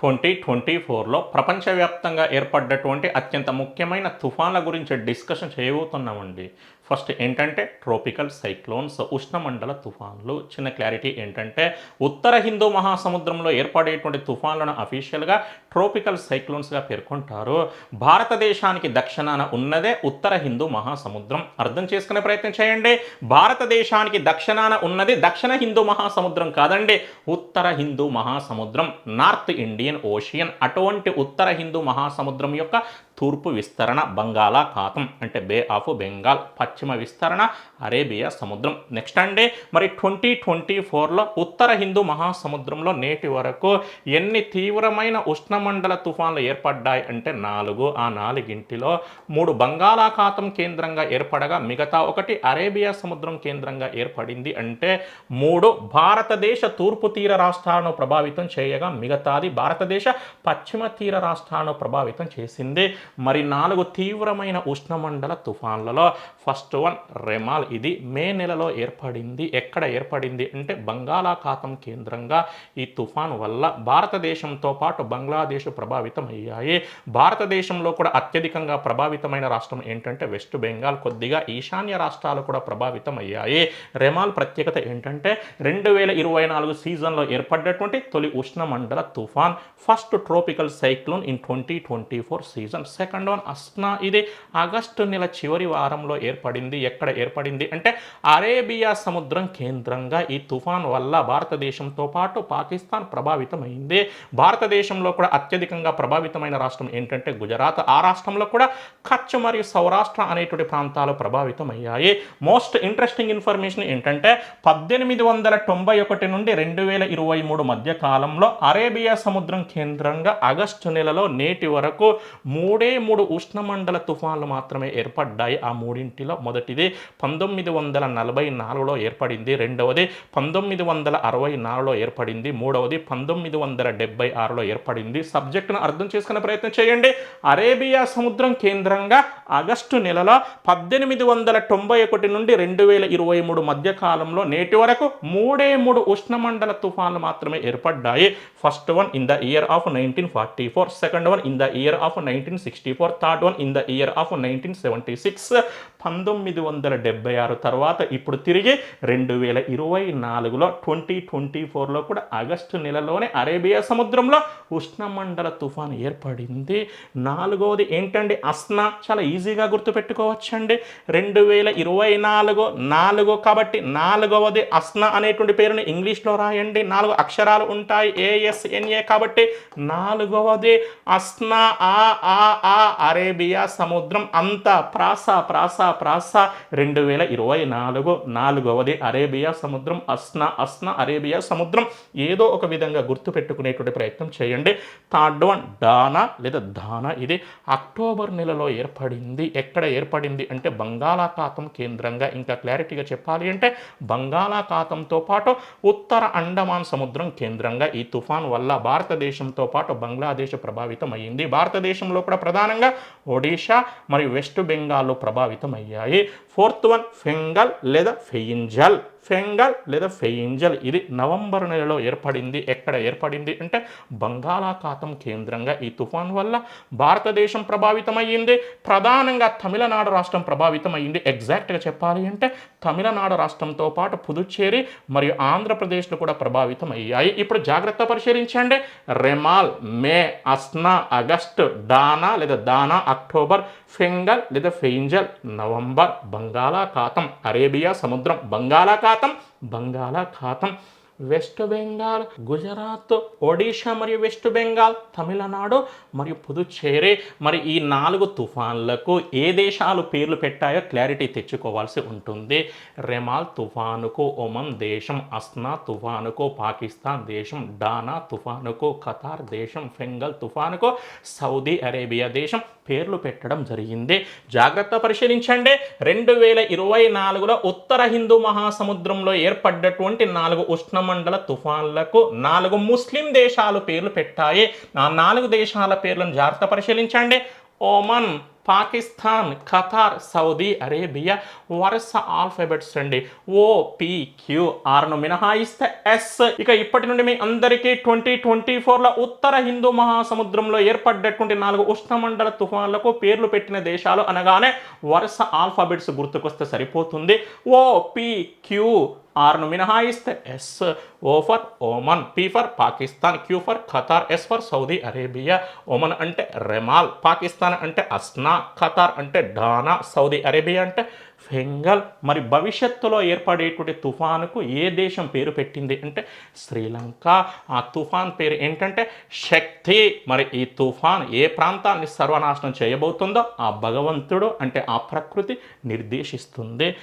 Twenty twenty ఫోర్లో ప్రపంచవ్యాప్తంగా ఏర్పడ్డటువంటి అత్యంత ముఖ్యమైన తుఫాన్ల గురించి డిస్కషన్ చేయబోతున్నామండి. ఫస్ట్ ఏంటంటే ట్రోపికల్ సైక్లోన్స్ ఉష్ణమండల తుఫాన్లు. చిన్న క్లారిటీ ఏంటంటే ఉత్తర హిందూ మహాసముద్రంలో ఏర్పడేటువంటి తుఫాన్లను అఫీషియల్గా ట్రోపికల్ సైక్లోన్స్గా పేర్కొంటారు. భారతదేశానికి దక్షిణాన ఉన్నదే ఉత్తర హిందూ మహాసముద్రం. అర్థం చేసుకునే ప్రయత్నం చేయండి. భారతదేశానికి దక్షిణాన ఉన్నది దక్షిణ హిందూ మహాసముద్రం కాదండి ఉత్తర హిందూ మహాసముద్రం. నార్త్ ఇండియన్ ఓషియన్ అటువంటి ఉత్తర హిందూ మహాసముద్రం యొక్క తూర్పు విస్తరణ బంగాళాఖాతం అంటే బే ఆఫ్ బెంగాల్ పశ్చిమ విస్తరణ అరేబియా సముద్రం. నెక్స్ట్ అండి మరి ట్వంటీ ట్వంటీ ఫోర్లో ఉత్తర హిందూ మహాసముద్రంలో నేటి వరకు ఎన్ని తీవ్రమైన ఉష్ణమండల తుఫాన్లు ఏర్పడ్డాయి అంటే నాలుగు. ఆ నాలుగింటిలో మూడు బంగాళాఖాతం కేంద్రంగా ఏర్పడగా మిగతా ఒకటి అరేబియా సముద్రం కేంద్రంగా ఏర్పడింది అంటే మూడు భారతదేశ తూర్పు తీర రాష్ట్రాలను ప్రభావితం చేయగా మిగతాది భారతదేశ పశ్చిమ తీర రాష్ట్రాలను ప్రభావితం చేసింది. మరి నాలుగు తీవ్రమైన ఉష్ణమండల తుఫాన్లలో ఫస్ట్ వన్ రెమాల్. ఇది మే నెలలో ఏర్పడింది. ఎక్కడ ఏర్పడింది అంటే బంగాళాఖాతం కేంద్రంగా ఈ తుఫాన్ వల్ల భారతదేశంతో పాటు బంగ్లాదేశ్ ప్రభావితం అయ్యాయి భారతదేశంలో కూడా అత్యధికంగా ప్రభావితమైన రాష్ట్రం ఏంటంటే వెస్ట్ బెంగాల్. కొద్దిగా ఈశాన్య రాష్ట్రాలు కూడా ప్రభావితం అయ్యాయి రెమాల్ ప్రత్యేకత ఏంటంటే రెండు వేల ఇరవై నాలుగు సీజన్లో ఏర్పడ్డటువంటి తొలి ఉష్ణమండల తుఫాన్ first tropical cyclone in twenty twenty four season. Second one Asna. ఇది ఆగస్టు నెల చివరి వారంలో ఏర్పడింది. ఎక్కడ ఏర్పడింది? అంటే అరేబియా సముద్రం కేంద్రంగా ఈ తుఫాన్ వల్ల భారతదేశంతో పాటు పాకిస్తాన్ ప్రభావితమైంది. భారతదేశంలో కూడా అత్యధికంగా ప్రభావితమైన రాష్ట్రం ఏంటంటే గుజరాత్. ఆ రాష్ట్రంలో కూడా కచ్ మరియు సౌరాష్ట్ర అనేటువంటి ప్రాంతాలు ప్రభావితమయ్యాయి. మోస్ట్ ఇంట్రెస్టింగ్ ఇన్ఫర్మేషన్ ఏంటంటే పద్దెనిమిది వందల తొంభై ఒకటి నుండి రెండు వేల ఇరవై మూడు మధ్య కాలంలో అరేబియా సముద్రం కేంద్రంగా ఆగస్టు నెలలో నేటి వరకు మూడే మూడు ఉష్ణమండల తుఫాన్లు మాత్రమే ఏర్పడ్డాయి. ఆ మూడింటిలో మొదటిది పంతొమ్మిది వందల నలభై నాలుగులో ఏర్పడింది. రెండవది పంతొమ్మిది వందల అరవై నాలుగులో ఏర్పడింది. మూడవది పంతొమ్మిది వందల డెబ్బై ఆరులో ఏర్పడింది. సబ్జెక్టును అర్థం చేసుకునే ప్రయత్నం చేయండి. అరేబియా సముద్రం కేంద్రంగా ఆగస్టు నెలలో పద్దెనిమిది వందల తొంభై ఒకటి నుండి రెండు వేల ఇరవై మూడు మధ్య కాలంలో నేటి వరకు మూడే మూడు ఉష్ణమండల తుఫాన్లు మాత్రమే ఏర్పడ్డాయి. First one in the year of nineteen forty four second one in the year of nineteen Sixty-four. third one in the year of 1976. పంతొమ్మిది వందల డెబ్బై ఆరు తర్వాత ఇప్పుడు తిరిగి రెండు వేల ఇరవై నాలుగులో ట్వంటీ ట్వంటీ ఫోర్లో కూడా ఆగస్టు నెలలోనే అరేబియా సముద్రంలో ఉష్ణమండల తుఫాను ఏర్పడింది. నాలుగవది ఏంటండి? అస్నా. చాలా ఈజీగా గుర్తుపెట్టుకోవచ్చండి. రెండు వేల ఇరవై నాలుగు నాలుగు కాబట్టి నాలుగవది అస్నా అనేటువంటి పేరుని ఇంగ్లీష్లో రాయండి. నాలుగు అక్షరాలు ఉంటాయి. ఏఎస్ఎన్ఏ కాబట్టి నాలుగవది అస్నా ఆ ఆ ఆ అరేబియా సముద్రం. అంత ప్రాస ప్రాస ప్రాస రెండు వేల ఇరవై నాలుగు నాలుగవది అరేబియా సముద్రం అస్నా అస్నా అరేబియా సముద్రం. ఏదో ఒక విధంగా గుర్తుపెట్టుకునేటువంటి ప్రయత్నం చేయండి. థర్డ్ వన్ డానా లేదా దానా ఇది అక్టోబర్ నెలలో ఏర్పడింది. ఎక్కడ ఏర్పడింది అంటే బంగాళాఖాతం కేంద్రంగా. ఇంకా క్లారిటీగా చెప్పాలి అంటే బంగాళాఖాతంతో పాటు ఉత్తర అండమాన్ సముద్రం కేంద్రంగా. ఈ తుఫాన్ వల్ల భారతదేశంతో పాటు బంగ్లాదేశ్ ప్రభావితం అయ్యింది భారతదేశంలో కూడా ప్రధానంగా ఒడిషా మరియు వెస్ట్ బెంగాల్లో ప్రభావితం అయ్యాయి ఫోర్త్ వన్ ఫెంగల్ లేదా ఫెయింజల్? ఫెంగల్ లేదా ఫెయింజల్ ఇది నవంబర్ నెలలో ఏర్పడింది. ఎక్కడ ఏర్పడింది అంటే బంగాళాఖాతం కేంద్రంగా. ఈ తుఫాన్ వల్ల భారతదేశం ప్రభావితమయ్యింది. ప్రధానంగా తమిళనాడు రాష్ట్రం ప్రభావితమైంది ఎగ్జాక్ట్గా చెప్పాలి అంటే తమిళనాడు రాష్ట్రంతో పాటు పుదుచ్చేరి మరియు ఆంధ్రప్రదేశ్లు కూడా ప్రభావితం అయ్యాయి ఇప్పుడు జాగ్రత్త పరిశీలించండి. Remal May Asna August Dana లేదా దానా అక్టోబర్ ఫెంగల్ లేదా ఫెయింజల్ నవంబర్ బంగాళాఖాతం అరేబియా సముద్రం బంగాళాఖాతం. బంగాళాఖాతం వెస్ట్ బెంగాల్ గుజరాత్ ఒడిషా మరియు వెస్ట్ బెంగాల్ తమిళనాడు మరియు పుదుచ్చేరి. మరి ఈ నాలుగు తుఫాన్లకు ఏ దేశాలు పేర్లు పెట్టాయో క్లారిటీ తెచ్చుకోవాల్సి ఉంటుంది. రెమాల్ తుఫానుకు ఒమన్ దేశం అస్నా తుఫానుకు పాకిస్తాన్ దేశం డానా తుఫానుకు ఖతార్ దేశం ఫెంగల్ తుఫానుకు సౌదీ అరేబియా దేశం పేర్లు పెట్టడం జరిగింది. జాగ్రత్త పరిశీలించండి. రెండు వేల ఇరవై నాలుగులో ఉత్తర హిందూ మహాసముద్రంలో ఏర్పడ్డటువంటి నాలుగు ఉష్ణమండల తుఫాన్లకు నాలుగు ముస్లిం దేశాలు పేర్లు పెట్టాయి. ఆ నాలుగు దేశాల పేర్లను జాగ్రత్త పరిశీలించండి. Oman Pakistan Qatar Saudi Arabia వరుస ఆల్ఫాబెట్స్ అండి ఓ పి క్యూ ఆర్ను మినహాయిస్తే ఎస్. ఇక ఇప్పటి నుండి మీ అందరికీ ట్వంటీ ట్వంటీ ఫోర్లో ఉత్తర హిందూ మహాసముద్రంలో ఏర్పడ్డటువంటి నాలుగు ఉష్ణమండల తుఫాన్లకు పేర్లు పెట్టిన దేశాలు అనగానే వరుస ఆల్ఫాబెట్స్ గుర్తుకొస్తే సరిపోతుంది. ఓ పి క్యూ ఆర్ను మినహాయిస్తే S. O for Oman P for Pakistan Q for Qatar S for Saudi Arabia Oman అంటే రెమాల్ పాకిస్తాన్ అంటే అస్నా ఖతార్ అంటే డానా సౌదీ అరేబియా అంటే ఫెంగల్. మరి భవిష్యత్తులో ఏర్పడేటువంటి తుఫానుకు ఏ దేశం పేరు పెట్టింది అంటే శ్రీలంక. ఆ తుఫాన్ పేరు ఏంటంటే శక్తి. మరి ఈ తుఫాన్ ఏ ప్రాంతాన్ని సర్వనాశనం చేయబోతుందో ఆ భగవంతుడు అంటే ఆ ప్రకృతి నిర్దేశిస్తుంది.